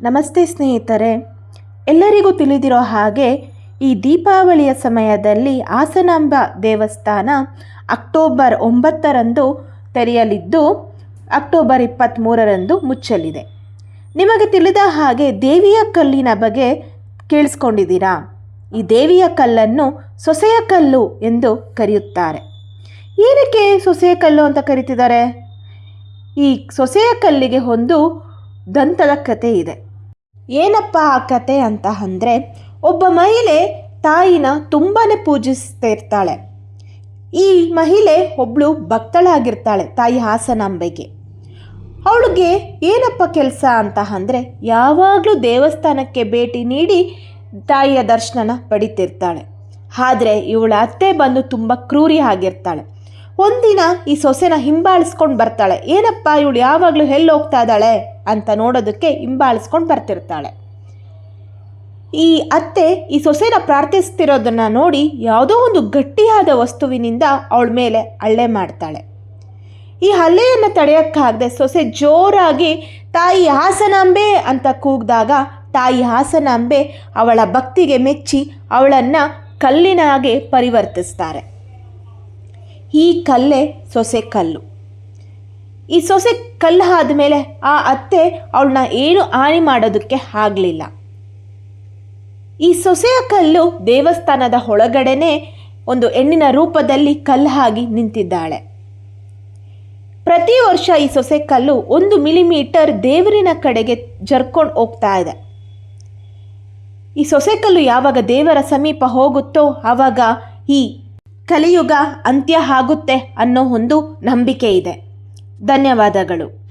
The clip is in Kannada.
ನಮಸ್ತೆ ಸ್ನೇಹಿತರೆ, ಎಲ್ಲರಿಗೂ ತಿಳಿದಿರೋ ಹಾಗೆ ಈ ದೀಪಾವಳಿಯ ಸಮಯದಲ್ಲಿ ಹಾಸನಾಂಬ ದೇವಸ್ಥಾನ ಅಕ್ಟೋಬರ್ ಒಂಬತ್ತರಂದು ತೆರೆಯಲಿದ್ದು, ಅಕ್ಟೋಬರ್ ಇಪ್ಪತ್ತ್ಮೂರರಂದು ಮುಚ್ಚಲಿದೆ. ನಿಮಗೆ ತಿಳಿದ ಹಾಗೆ ದೇವಿಯ ಕಲ್ಲಿನ ಬಗ್ಗೆ ಕೇಳಿಸ್ಕೊಂಡಿದ್ದೀರಾ? ಈ ದೇವಿಯ ಕಲ್ಲನ್ನು ಸೊಸೆಯ ಕಲ್ಲು ಎಂದು ಕರೆಯುತ್ತಾರೆ. ಏನಕ್ಕೆ ಸೊಸೆಯ ಕಲ್ಲು ಅಂತ ಕರೀತಿದ್ದಾರೆ? ಈ ಸೊಸೆಯ ಕಲ್ಲಿಗೆ ಒಂದು ದಂತದ ಕಥೆ ಇದೆ. ಏನಪ್ಪ ಆ ಕತೆ ಅಂತ ಅಂದರೆ, ಒಬ್ಬ ಮಹಿಳೆ ತಾಯಿನ ತುಂಬಾ ಪೂಜಿಸ್ತಾ ಇರ್ತಾಳೆ. ಈ ಮಹಿಳೆ ಒಬ್ಬಳು ಭಕ್ತಳಾಗಿರ್ತಾಳೆ ತಾಯಿ ಹಾಸನಾಂಬೆಗೆ. ಅವಳಿಗೆ ಏನಪ್ಪ ಕೆಲಸ ಅಂತ ಅಂದರೆ, ಯಾವಾಗಲೂ ದೇವಸ್ಥಾನಕ್ಕೆ ಭೇಟಿ ನೀಡಿ ತಾಯಿಯ ದರ್ಶನ ಪಡಿತಿರ್ತಾಳೆ. ಆದರೆ ಇವಳ ಅತ್ತೆ ಬಂದು ತುಂಬ ಕ್ರೂರಿ ಆಗಿರ್ತಾಳೆ. ಒಂದಿನ ಈ ಸೊಸೆನ ಹಿಂಬಾಳಿಸ್ಕೊಂಡು ಬರ್ತಾಳೆ. ಏನಪ್ಪ ಇವಳು ಯಾವಾಗಲೂ ಎಲ್ಲಿ ಹೋಗ್ತಾ ಇದ್ದಾಳೆ? ಅಂತ ನೋಡೋದಕ್ಕೆ ಹಿಂಬಾಲಿಸ್ಕೊಂಡು ಬರ್ತಿರ್ತಾಳೆ. ಈ ಅತ್ತೆ, ಈ ಸೊಸೆನ ಪ್ರಾರ್ಥಿಸ್ತಿರೋದನ್ನ ನೋಡಿ ಯಾವುದೋ ಒಂದು ಗಟ್ಟಿಯಾದ ವಸ್ತುವಿನಿಂದ ಅವಳ ಮೇಲೆ ಹಳ್ಳೆ ಮಾಡ್ತಾಳೆ. ಈ ಹಲ್ಲೆಯನ್ನು ತಡೆಯೋಕ್ಕಾಗದೆ ಸೊಸೆ ಜೋರಾಗಿ, ತಾಯಿ ಹಾಸನಾಂಬೆ ಅಂತ ಕೂಗಿದಾಗ ತಾಯಿ ಹಾಸನಾಂಬೆ ಅವಳ ಭಕ್ತಿಗೆ ಮೆಚ್ಚಿ ಅವಳನ್ನು ಕಲ್ಲಿನ ಹಾಗೆ ಪರಿವರ್ತಿಸ್ತಾರೆ. ಈ ಕಲ್ಲೇ ಸೊಸೆ ಕಲ್ಲು. ಈ ಸೊಸೆ ಕಲ್ಲು ಆದಮೇಲೆ ಆ ಅತ್ತೆ ಅವಳನ್ನ ಏನು ಹಾನಿ ಮಾಡೋದಕ್ಕೆ ಆಗಲಿಲ್ಲ. ಈ ಸೊಸೆಯ ಕಲ್ಲು ದೇವಸ್ಥಾನದ ಒಳಗಡೆನೆ ಒಂದು ಹೆಣ್ಣಿನ ರೂಪದಲ್ಲಿ ಕಲ್ಲು ಆಗಿ ನಿಂತಿದ್ದಾಳೆ. ಪ್ರತಿ ವರ್ಷ ಈ ಸೊಸೆ ಕಲ್ಲು ಒಂದು ಮಿಲಿಮೀಟರ್ ದೇವರಿನ ಕಡೆಗೆ ಜರ್ಕೊಂಡು ಹೋಗ್ತಾ ಇದೆ. ಈ ಸೊಸೆ ಕಲ್ಲು ಯಾವಾಗ ದೇವರ ಸಮೀಪ ಹೋಗುತ್ತೋ ಆವಾಗ ಈ ಕಲಿಯುಗ ಅಂತ್ಯ ಆಗುತ್ತೆ ಅನ್ನೋ ಒಂದು ನಂಬಿಕೆ ಇದೆ. ಧನ್ಯವಾದಗಳು.